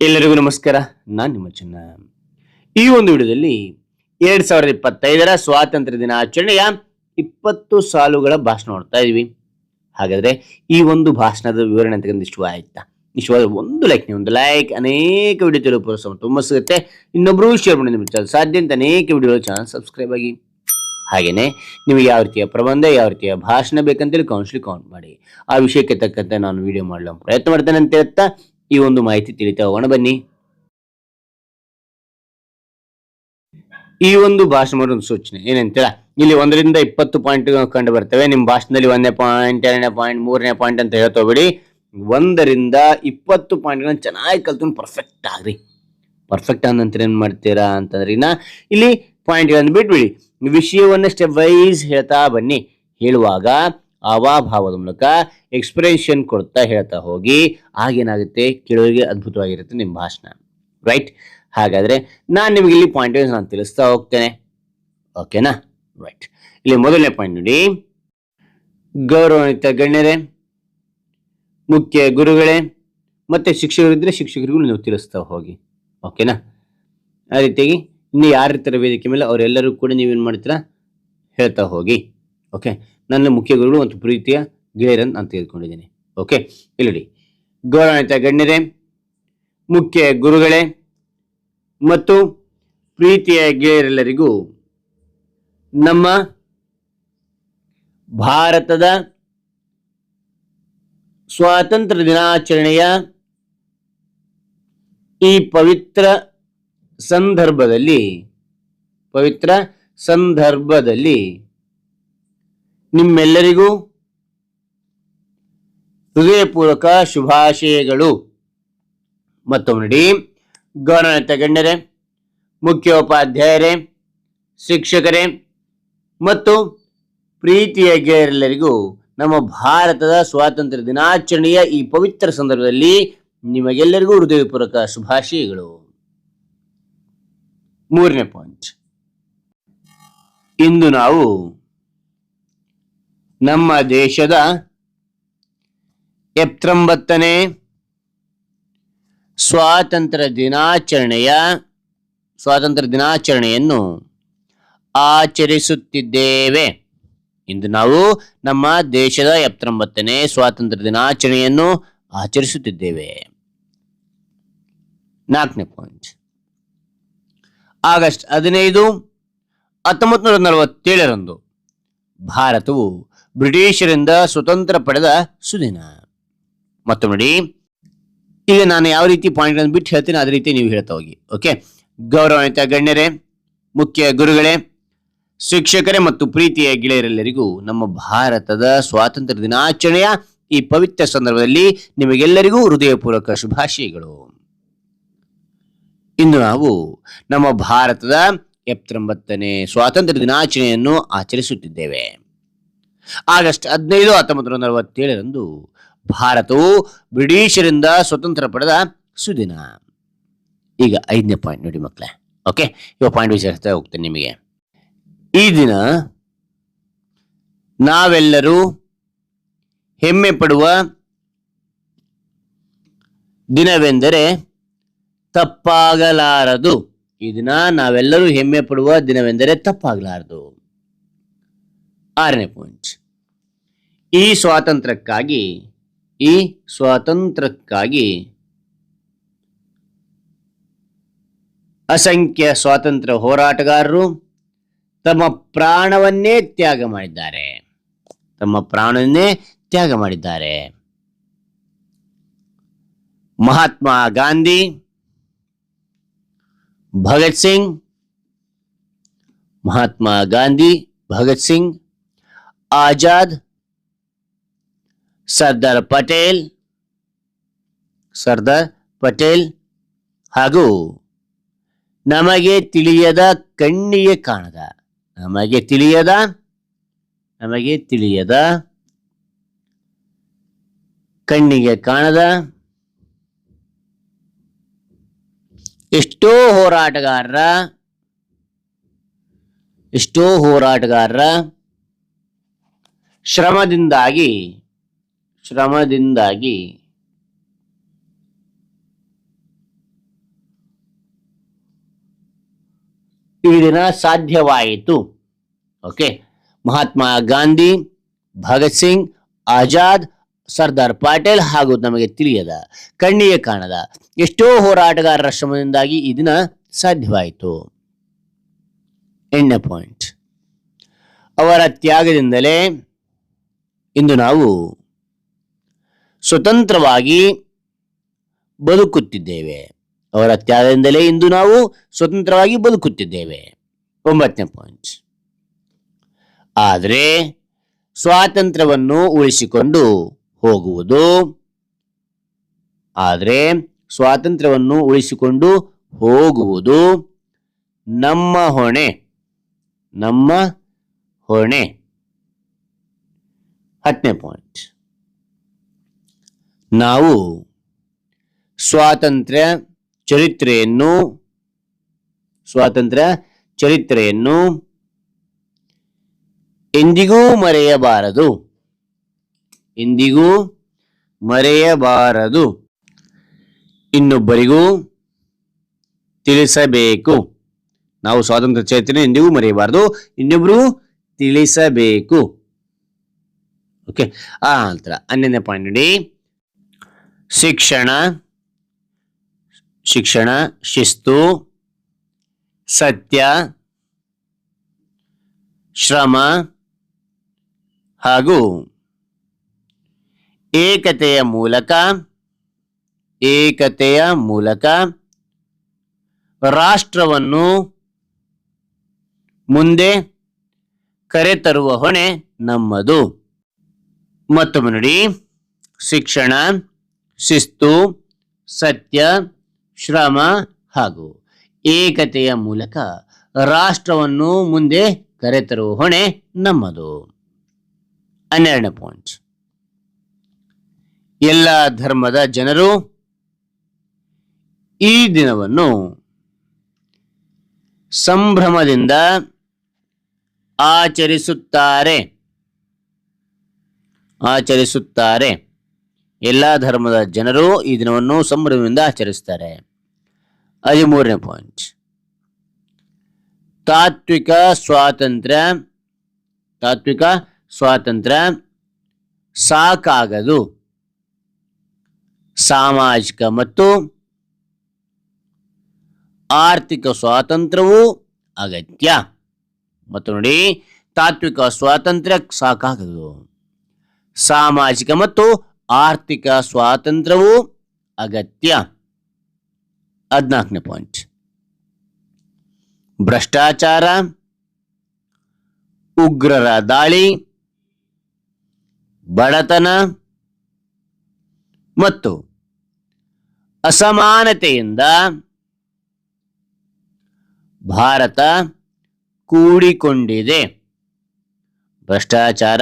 ಎಲ್ಲರಿಗೂ ನಮಸ್ಕಾರ. ನಾನು ನಿಮ್ಮ ಚೆನ್ನ. ಈ ಒಂದು ವಿಡಿಯೋದಲ್ಲಿ ಎರಡ್ ಸಾವಿರದ ಇಪ್ಪತ್ತೈದರ ಸ್ವಾತಂತ್ರ್ಯ ದಿನಾಚರಣೆಯ ಇಪ್ಪತ್ತು ಸಾಲುಗಳ ಭಾಷಣ ನೋಡ್ತಾ ಇದೀವಿ. ಹಾಗಾದ್ರೆ ಈ ಒಂದು ಭಾಷಣದ ವಿವರಣೆ ಅಂತಕ್ಕಂಥ ಇಷ್ಟ ಆಯ್ತಾ? ಇಷ್ಟವಾದ ಒಂದು ಲೈಕ್ ನೀವು ಒಂದು ಲೈಕ್ ಅನೇಕ ವಿಡಿಯೋ ತಲುಪುವ ತುಂಬ ಸಿಗುತ್ತೆ. ಇನ್ನೊಬ್ರು ಶೇರ್ ಮಾಡಿ ನಿಮ್ಮ ಸಾಧ್ಯ ಅನೇಕ ವಿಡಿಯೋ ಚಾನಲ್ ಸಬ್ಸ್ಕ್ರೈಬ್ ಆಗಿ. ಹಾಗೇನೆ ನಿಮಗೆ ಯಾವ ರೀತಿಯ ಪ್ರಬಂಧ, ಯಾವ ರೀತಿಯ ಭಾಷಣ ಬೇಕಂತೇಳಿ ಕೌನ್ಸಿಲ್ ಕೌಂಟ್ ಮಾಡಿ. ಆ ವಿಷಯಕ್ಕೆ ತಕ್ಕಂತೆ ನಾನು ವಿಡಿಯೋ ಮಾಡಲು ಪ್ರಯತ್ನ ಮಾಡ್ತೇನೆ ಅಂತ ಹೇಳ್ತಾ ಈ ಒಂದು ಮಾಹಿತಿ ತಿಳಿತಾ ಹೋಗೋಣ ಬನ್ನಿ. ಈ ಒಂದು ಭಾಷಣ ಒಂದು ಸೂಚನೆ ಏನಂತೀರಾ? ಇಲ್ಲಿ ಒಂದರಿಂದ ಇಪ್ಪತ್ತು ಪಾಯಿಂಟ್ ಕಂಡು ಬರ್ತವೆ. ನಿಮ್ಮ ಭಾಷಣದಲ್ಲಿ ಒಂದನೇ ಪಾಯಿಂಟ್ ಎರಡನೇ ಪಾಯಿಂಟ್ ಮೂರನೇ ಪಾಯಿಂಟ್ ಅಂತ ಹೇಳ್ತಾ ಹೋಗ್ಬೇಡಿ. ಒಂದರಿಂದ ಇಪ್ಪತ್ತು ಪಾಯಿಂಟ್ಗಳನ್ನ ಚೆನ್ನಾಗಿ ಕಲ್ತ್ಕೊಂಡು ಪರ್ಫೆಕ್ಟ್ ಆಗ್ರಿ. ಪರ್ಫೆಕ್ಟ್ ಅನ್ನಂತರ ಏನ್ ಮಾಡ್ತೀರಾ ಅಂತಂದ್ರೆ ಇನ್ನ ಇಲ್ಲಿ ಪಾಯಿಂಟ್ಗಳನ್ನು ಬಿಟ್ಬಿಡಿ. ವಿಷಯವನ್ನ ಸ್ಟೆಪ್ ವೈಸ್ ಹೇಳ್ತಾ ಬನ್ನಿ. ಹೇಳುವಾಗ ಅವಾಭಾವದ ಮೂಲಕ ಎಕ್ಸ್ಪ್ರೆಷನ್ ಕೊಡ್ತಾ ಹೇಳ್ತಾ ಹೋಗಿ ಆಗೇನಾಗುತ್ತೆ ಕೇಳೋರಿಗೆ ಅದ್ಭುತವಾಗಿರುತ್ತೆ ನಿಮ್ಮ ಭಾಷಣ. ರೈಟ್ ಹಾಗಾದ್ರೆ ನಾನು ನಿಮಗೆ ಇಲ್ಲಿ ಪಾಯಿಂಟ್ ನಾನು ತಿಳಿಸ್ತಾ ಹೋಗ್ತೇನೆ. ಓಕೆನಾ ರೈಟ್ ಇಲ್ಲಿ ಮೊದಲನೇ ಪಾಯಿಂಟ್ ನೋಡಿ. ಗೌರವಾನ್ವಿತ ಗಣ್ಯರೇ, ಮುಖ್ಯ ಗುರುಗಳೇ, ಮತ್ತೆ ಶಿಕ್ಷಕರಿದ್ರೆ ಶಿಕ್ಷಕರಿಗೂ ನೀವು ತಿಳಿಸ್ತಾ ಹೋಗಿ. ಓಕೆನಾ ಆ ರೀತಿಯಾಗಿ ಇನ್ನು ಯಾರಿರ್ತಾರೆ ವೇದಿಕೆ ಮೇಲೆ, ಅವರೆಲ್ಲರೂ ಕೂಡ ನೀವೇನು ಮಾಡ್ತೀರಾ? ಹೇಳ್ತಾ ಹೋಗಿ. ಓಕೆ ನನ್ನ ಮುಖ್ಯ ಗುರುಗಳು ಮತ್ತು ಪ್ರೀತಿಯ ಗೆಳೆಯರನ್ನು ಅಂತ ತೆಗೆದುಕೊಂಡಿದ್ದೀನಿ ಓಕೆ ಇಲ್ಲಿ ಗೌರವಾನ್ವಿತ ಗಣ್ಯರೇ, ಮುಖ್ಯ ಗುರುಗಳೇ, ಮತ್ತು ಪ್ರೀತಿಯ ಗೆಳೆಯರೆಲ್ಲರಿಗೂ ನಮ್ಮ ಭಾರತದ ಸ್ವಾತಂತ್ರ್ಯ ದಿನಾಚರಣೆಯ ಈ ಪವಿತ್ರ ಸಂದರ್ಭದಲ್ಲಿ ಪವಿತ್ರ ಸಂದರ್ಭದಲ್ಲಿ ನಿಮ್ಮೆಲ್ಲರಿಗೂ ಹೃದಯಪೂರ್ವಕ ಶುಭಾಶಯಗಳು. ಮತ್ತೊಮ್ಮೆ ನೋಡಿ ಗೌರವಾನ್ವಿತ ಗಣ್ಯರೇ, ಮುಖ್ಯೋಪಾಧ್ಯಾಯರೇ, ಶಿಕ್ಷಕರೇ ಮತ್ತು ಪ್ರೀತಿಯ ಗೆಳೆಯರೆಲ್ಲರಿಗೂ ನಮ್ಮ ಭಾರತದ ಸ್ವಾತಂತ್ರ್ಯ ದಿನಾಚರಣೆಯ ಈ ಪವಿತ್ರ ಸಂದರ್ಭದಲ್ಲಿ ನಿಮಗೆಲ್ಲರಿಗೂ ಹೃದಯಪೂರ್ವಕ ಶುಭಾಶಯಗಳು. ಮೂರನೇ ಪಾಯಿಂಟ್ ಇಂದು ನಾವು ನಮ್ಮ ದೇಶದ ಎಪ್ಪತ್ತೊಂಬತ್ತನೇ ಸ್ವಾತಂತ್ರ್ಯ ದಿನಾಚರಣೆಯ ಸ್ವಾತಂತ್ರ್ಯ ದಿನಾಚರಣೆಯನ್ನು ಆಚರಿಸುತ್ತಿದ್ದೇವೆ. ಇಂದು ನಾವು ನಮ್ಮ ದೇಶದ ಎಪ್ಪತ್ತೊಂಬತ್ತನೇ ಸ್ವಾತಂತ್ರ್ಯ ದಿನಾಚರಣೆಯನ್ನು ಆಚರಿಸುತ್ತಿದ್ದೇವೆ. ನಾಲ್ಕನೇ ಪಾಯಿಂಟ್ ಆಗಸ್ಟ್ ಹದಿನೈದು ಹತ್ತೊಂಬತ್ತು ನೂರ ನಲವತ್ತೇಳರಂದು ಭಾರತವು ಬ್ರಿಟಿಷರಿಂದ ಸ್ವತಂತ್ರ ಪಡೆದ ಸುದಿನ. ಮತ್ತು ನೋಡಿ. ಈಗ ನಾನು ಯಾವ ರೀತಿ ಪಾಯಿಂಟ್ ಬಿಟ್ಟು ಹೇಳ್ತೀನಿ, ಅದೇ ರೀತಿ ನೀವು ಹೇಳ್ತಾ ಹೋಗಿ. ಓಕೆ ಗೌರವಾನ್ವಿತ ಗಣ್ಯರೇ, ಮುಖ್ಯ ಗುರುಗಳೇ, ಶಿಕ್ಷಕರೇ ಮತ್ತು ಪ್ರೀತಿಯ ಗೆಳೆಯರೆಲ್ಲರಿಗೂ ನಮ್ಮ ಭಾರತದ ಸ್ವಾತಂತ್ರ್ಯ ದಿನಾಚರಣೆಯ ಈ ಪವಿತ್ರ ಸಂದರ್ಭದಲ್ಲಿ ನಿಮಗೆಲ್ಲರಿಗೂ ಹೃದಯಪೂರ್ವಕ ಶುಭಾಶಯಗಳು. ಇಂದು ನಾವು ನಮ್ಮ ಭಾರತದ ಎಪ್ಪತ್ತೊಂಬತ್ತನೇ ಸ್ವಾತಂತ್ರ್ಯ ದಿನಾಚರಣೆಯನ್ನು ಆಚರಿಸುತ್ತಿದ್ದೇವೆ. ಆಗಸ್ಟ್ ಹದಿನೈದು ಹತ್ತೊಂಬತ್ತು ನೂರ ನಲವತ್ತೇಳರಂದು ಭಾರತವು ಬ್ರಿಟಿಷರಿಂದ ಸ್ವತಂತ್ರ ಪಡೆದ ಸುದಿನ. ಈಗ ಐದನೇ ಪಾಯಿಂಟ್ ನೋಡಿ ಮಕ್ಕಳೇ ಓಕೆ ಇವಾಗ ಪಾಯಿಂಟ್ ವಿಚಾರಿಸ್ತಾ ಹೋಗ್ತೇನೆ ನಿಮಗೆ. ಈ ದಿನ ನಾವೆಲ್ಲರೂ ಹೆಮ್ಮೆ ಪಡುವ ದಿನವೆಂದರೆ ತಪ್ಪಾಗಲಾರದು. ಈ ದಿನ ನಾವೆಲ್ಲರೂ ಹೆಮ್ಮೆ ಪಡುವ ದಿನವೆಂದರೆ ತಪ್ಪಾಗಲಾರದು. ಆರನೇ ಪಾಯಿಂಟ್ ಈ ಸ್ವಾತಂತ್ರ್ಯಕ್ಕಾಗಿ ಈ ಸ್ವಾತಂತ್ರ್ಯಕ್ಕಾಗಿ ಅಸಂಖ್ಯ ಸ್ವಾತಂತ್ರ್ಯ ಹೋರಾಟಗಾರರು ತಮ್ಮ ಪ್ರಾಣವನ್ನೇ ತ್ಯಾಗ ಮಾಡಿದ್ದಾರೆ. ತಮ್ಮ ಪ್ರಾಣವನ್ನೇ ತ್ಯಾಗ ಮಾಡಿದ್ದಾರೆ. ಮಹಾತ್ಮ ಗಾಂಧಿ, ಭಗತ್ ಸಿಂಗ್, ಮಹಾತ್ಮ ಗಾಂಧಿ, ಭಗತ್ ಸಿಂಗ್, ಆಜಾದ್ ಸರ್ದಾರ್ ಪಟೇಲ್ ಸರ್ದಾರ್ ಪಟೇಲ್ ಹಾಗೂ ನಮಗೆ ತಿಳಿಯದ ಕಣ್ಣಿಗೆ ಕಾಣದ, ನಮಗೆ ತಿಳಿಯದ ನಮಗೆ ತಿಳಿಯದ ಕಣ್ಣಿಗೆ ಕಾಣದ ಎಷ್ಟೋ ಹೋರಾಟಗಾರರ ಎಷ್ಟೋ ಹೋರಾಟಗಾರರ ಶ್ರಮದಿಂದಾಗಿ ಶ್ರಮದಿಂದಾಗಿ ಈ ದಿನ ಸಾಧ್ಯವಾಯಿತು. ಓಕೆ. ಮಹಾತ್ಮ ಗಾಂಧಿ, ಭಗತ್ ಸಿಂಗ್, ಆಜಾದ್, ಸರ್ದಾರ್ ಪಟೇಲ್ ಹಾಗೂ ನಮಗೆ ತಿಳಿಯದ, ಕಣ್ಣಿಗೆ ಕಾಣದ ಎಷ್ಟೋ ಹೋರಾಟಗಾರರ ಶ್ರಮದಿಂದಾಗಿ ಈ ದಿನ ಸಾಧ್ಯವಾಯಿತು. ಎಣ್ಣೆ ಪಾಯಿಂಟ್. ಅವರ ತ್ಯಾಗದಿಂದಲೇ ಇಂದು ನಾವು ಸ್ವತಂತ್ರವಾಗಿ ಬದುಕುತ್ತಿದ್ದೇವೆ. ಅವರ ತ್ಯಾಗದಿಂದಲೇ ಇಂದು ನಾವು ಸ್ವತಂತ್ರವಾಗಿ ಬದುಕುತ್ತಿದ್ದೇವೆ. ಒಂಬತ್ತನೇ ಪಾಯಿಂಟ್ ಆದರೆ ಸ್ವಾತಂತ್ರ್ಯವನ್ನು ಉಳಿಸಿಕೊಂಡು ಹೋಗುವುದು, ಆದರೆ ಸ್ವಾತಂತ್ರ್ಯವನ್ನು ಉಳಿಸಿಕೊಂಡು ಹೋಗುವುದು ನಮ್ಮ ಹೊಣೆ ನಮ್ಮ ಹೊಣೆ. ಹತ್ತನೇ ಪಾಯಿಂಟ್ ನಾವು ಸ್ವಾತಂತ್ರ್ಯ ಚರಿತ್ರೆಯನ್ನು ಸ್ವಾತಂತ್ರ್ಯ ಚರಿತ್ರೆಯನ್ನು ಎಂದಿಗೂ ಮರೆಯಬಾರದು. ಎಂದಿಗೂ ಮರೆಯಬಾರದು. ಇನ್ನೊಬ್ಬರಿಗೂ ತಿಳಿಸಬೇಕು. ನಾವು ಸ್ವಾತಂತ್ರ್ಯ ಚರಿತ್ರೆ ಎಂದಿಗೂ ಮರೆಯಬಾರದು ಇನ್ನೊಬ್ಬರು ತಿಳಿಸಬೇಕು. ಓಕೆ, ಆ ನಂತರ ಹನ್ನೊಂದನೇ ಪಾಯಿಂಟ್ ನೋಡಿ. ಶಿಕ್ಷಣ ಶಿಕ್ಷಣ, ಶಿಸ್ತು, ಸತ್ಯ, ಶ್ರಮ ಹಾಗೂ ಏಕತೆಯ ಮೂಲಕ ಏಕತೆಯ ಮೂಲಕ ರಾಷ್ಟ್ರವನ್ನು ಮುಂದೆ ಕರೆತರುವ ಹೊಣೆ ನಮ್ಮದು. ಮತ್ತೊಮ್ಮೆ ನೋಡಿ, ಶಿಕ್ಷಣ ಶಿಸ್ತು, ಸತ್ಯ, ಶ್ರಮ ಹಾಗೂ ಏಕತೆಯ ಮೂಲಕ ರಾಷ್ಟ್ರವನ್ನು ಮುಂದೆ ಕರೆತರುವ ಹೊಣೆ ನಮ್ಮದು. ಹನ್ನೆರಡನೇ ಪಾಯಿಂಟ್ ಎಲ್ಲ ಧರ್ಮದ ಜನರು ಈ ದಿನವನ್ನು ಸಂಭ್ರಮದಿಂದ ಆಚರಿಸುತ್ತಾರೆ. ಆಚರಿಸುತ್ತಾರೆ. ಎಲ್ಲ ಧರ್ಮದ ಜನರು ಈ ದಿನವನ್ನು ಸಂಭ್ರಮದಿಂದ ಆಚರಿಸ್ತಾರೆ. ಹದಿಮೂರನೇ ಪಾಯಿಂಟ್ ತಾತ್ವಿಕ ಸ್ವಾತಂತ್ರ್ಯ ತಾತ್ವಿಕ ಸ್ವಾತಂತ್ರ್ಯ ಸಾಕಾಗದು. ಸಾಮಾಜಿಕ ಮತ್ತು ಆರ್ಥಿಕ ಸ್ವಾತಂತ್ರ್ಯವೂ ಅಗತ್ಯ. ಮತ್ತು ನೋಡಿ, ತಾತ್ವಿಕ ಸ್ವಾತಂತ್ರ್ಯ ಸಾಕಾಗದು. ಸಾಮಾಜಿಕ ಮತ್ತು ಆರ್ಥಿಕ ಸ್ವಾತಂತ್ರ್ಯವೂ ಅಗತ್ಯ. ಹದಿನಾಲ್ಕನೇ ಪಾಯಿಂಟ್ ಭ್ರಷ್ಟಾಚಾರ, ಉಗ್ರರ ದಾಳಿ, ಬಡತನ ಮತ್ತು ಅಸಮಾನತೆಯಿಂದ ಭಾರತ ಕೂಡಿಕೊಂಡಿದೆ. ಭ್ರಷ್ಟಾಚಾರ,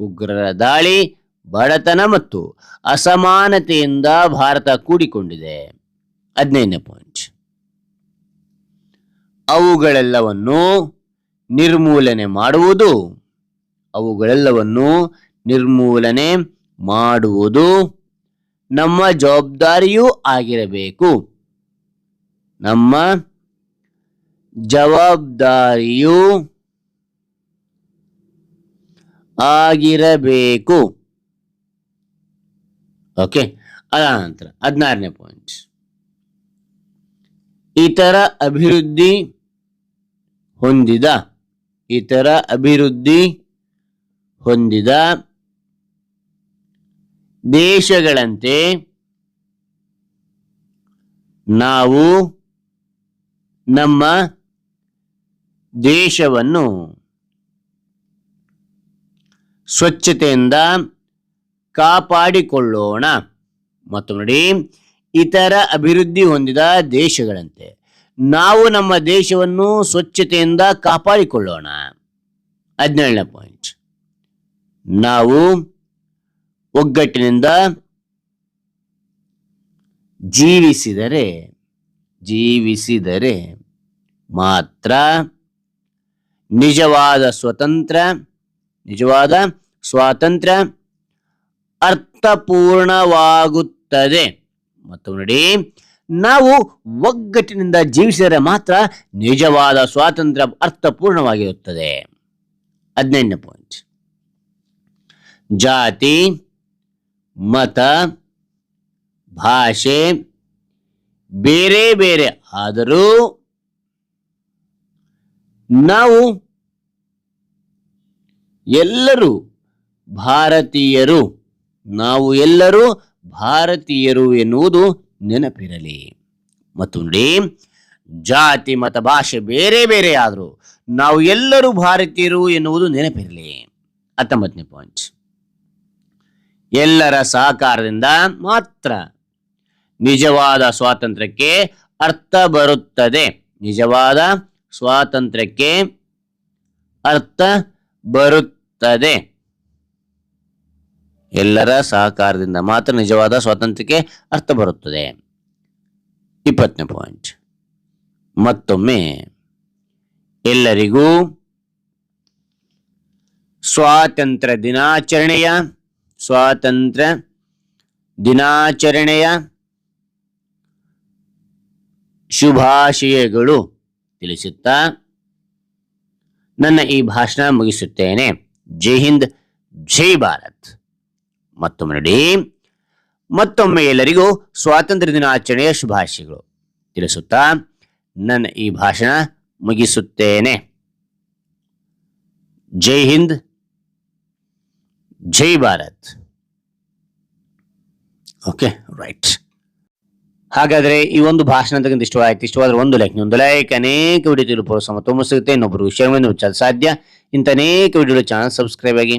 ಉಗ್ರರ ದಾಳಿ ಬಡತನ ಮತ್ತು ಅಸಮಾನತೆಯಿಂದ ಭಾರತ ಕೂಡಿಕೊಂಡಿದೆ. ಹದಿನೈದನೇ ಪಾಯಿಂಟ್ ಅವುಗಳೆಲ್ಲವನ್ನು ನಿರ್ಮೂಲನೆ ಮಾಡುವುದು, ಅವುಗಳೆಲ್ಲವನ್ನು ನಿರ್ಮೂಲನೆ ಮಾಡುವುದು ನಮ್ಮ ಜವಾಬ್ದಾರಿಯೂ ಆಗಿರಬೇಕು. ನಮ್ಮ ಜವಾಬ್ದಾರಿಯೂ ಆಗಿರಬೇಕು. ಓಕೆ ಅದ ನಂತರ ಹದಿನಾರನೇ ಪಾಯಿಂಟ್ ಇತರ ಅಭಿವೃದ್ಧಿ ಹೊಂದಿದ, ಇತರ ಅಭಿವೃದ್ಧಿ ಹೊಂದಿದ ದೇಶಗಳಂತೆ ನಾವು ನಮ್ಮ ದೇಶವನ್ನು ಸ್ವಚ್ಛತೆಯಿಂದ ಕಾಪಾಡಿಕೊಳ್ಳೋಣ. ಮತ್ತು ನೋಡಿ, ಇತರ ಅಭಿವೃದ್ಧಿ ಹೊಂದಿದ ದೇಶಗಳಂತೆ ನಾವು ನಮ್ಮ ದೇಶವನ್ನು ಸ್ವಚ್ಛತೆಯಿಂದ ಕಾಪಾಡಿಕೊಳ್ಳೋಣ. ಹದಿನೇಳನೇ ಪಾಯಿಂಟ್ ನಾವು ಒಗ್ಗಟ್ಟಿನಿಂದ ಜೀವಿಸಿದರೆ ಜೀವಿಸಿದರೆ ಮಾತ್ರ ನಿಜವಾದ ಸ್ವತಂತ್ರ, ನಿಜವಾದ ಸ್ವಾತಂತ್ರ್ಯ ಅರ್ಥಪೂರ್ಣವಾಗುತ್ತದೆ. ಮತ್ತು ನೋಡಿ, ನಾವು ಒಗ್ಗಟ್ಟಿನಿಂದ ಜೀವಿಸಿದರೆ ಮಾತ್ರ ನಿಜವಾದ ಸ್ವಾತಂತ್ರ್ಯ ಅರ್ಥಪೂರ್ಣವಾಗಿರುತ್ತದೆ. ಹದಿನೆಂಟನೇ ಪಾಯಿಂಟ್ ಜಾತಿ, ಮತ, ಭಾಷೆ, ಬೇರೆ ಬೇರೆ ಆದರೂ ನಾವು ಎಲ್ಲರೂ ಭಾರತೀಯರು. ನಾವು ಎಲ್ಲರೂ ಭಾರತೀಯರು ಎನ್ನುವುದು ನೆನಪಿರಲಿ. ಮತ್ತು ನೋಡಿ, ಜಾತಿ, ಮತ, ಭಾಷೆ ಬೇರೆ ಬೇರೆ ಆದರೂ ನಾವು ಎಲ್ಲರೂ ಭಾರತೀಯರು ಎನ್ನುವುದು ನೆನಪಿರಲಿ. ಹತ್ತೊಂಬತ್ತನೇ ಪಾಯಿಂಟ್ ಎಲ್ಲರ ಸಹಕಾರದಿಂದ ಮಾತ್ರ ನಿಜವಾದ ಸ್ವಾತಂತ್ರ್ಯಕ್ಕೆ ಅರ್ಥ ಬರುತ್ತದೆ. ನಿಜವಾದ ಸ್ವಾತಂತ್ರ್ಯಕ್ಕೆ ಅರ್ಥ ಬರುತ್ತದೆ. ಎಲ್ಲರ ಸಹಕಾರದಿಂದ ಮಾತ್ರ ನಿಜವಾದ ಸ್ವಾತಂತ್ರ್ಯಕ್ಕೆ ಅರ್ಥ ಬರುತ್ತದೆ. ಇಪ್ಪತ್ತನೇ ಪಾಯಿಂಟ್ ಮತ್ತೊಮ್ಮೆ, ಎಲ್ಲರಿಗೂ ಸ್ವಾತಂತ್ರ್ಯ ದಿನಾಚರಣೆಯ ಸ್ವಾತಂತ್ರ್ಯ ದಿನಾಚರಣೆಯ ಶುಭಾಶಯಗಳು ತಿಳಿಸುತ್ತಾ ನನ್ನ ಈ ಭಾಷಣ ಮುಗಿಸುತ್ತೇನೆ. ಜೈ ಹಿಂದ್, ಜೈ ಭಾರತ್. ಮತ್ತೊಮ್ಮೆ ನೋಡಿ. ಮತ್ತೊಮ್ಮೆ ಎಲ್ಲರಿಗೂ ಸ್ವಾತಂತ್ರ್ಯ ದಿನಾಚರಣೆಯ ಶುಭಾಶಯಗಳು. ತಿಳಿಸುತ್ತಾ ನನ್ನ ಈ ಭಾಷಣ ಮುಗಿಸುತ್ತೇನೆ. ಜೈ ಹಿಂದ್, ಜೈ ಭಾರತ್. Okay, right. ಹಾಗಾದ್ರೆ ಈ ಒಂದು ಭಾಷಣ ಅಂತಕ್ಕಂಥ ಇಷ್ಟವಾಯ್ತು. ಒಂದು ಲೈಕ್ ಒಂದು ಲೈಕ್. ಅನೇಕ ವಿಡಿಯೋ ತಿಳಿಪುವ ಸಮತೋಮ ಸಿಗುತ್ತೆ. ಇನ್ನೊಬ್ಬರು ವಿಷಯಗಳನ್ನು ಸಾಧ್ಯ. ಇಂಥ ಅನೇಕ ವಿಡಿಯೋ ಚಾನಲ್ ಸಬ್ಸ್ಕ್ರೈಬ್ ಆಗಿ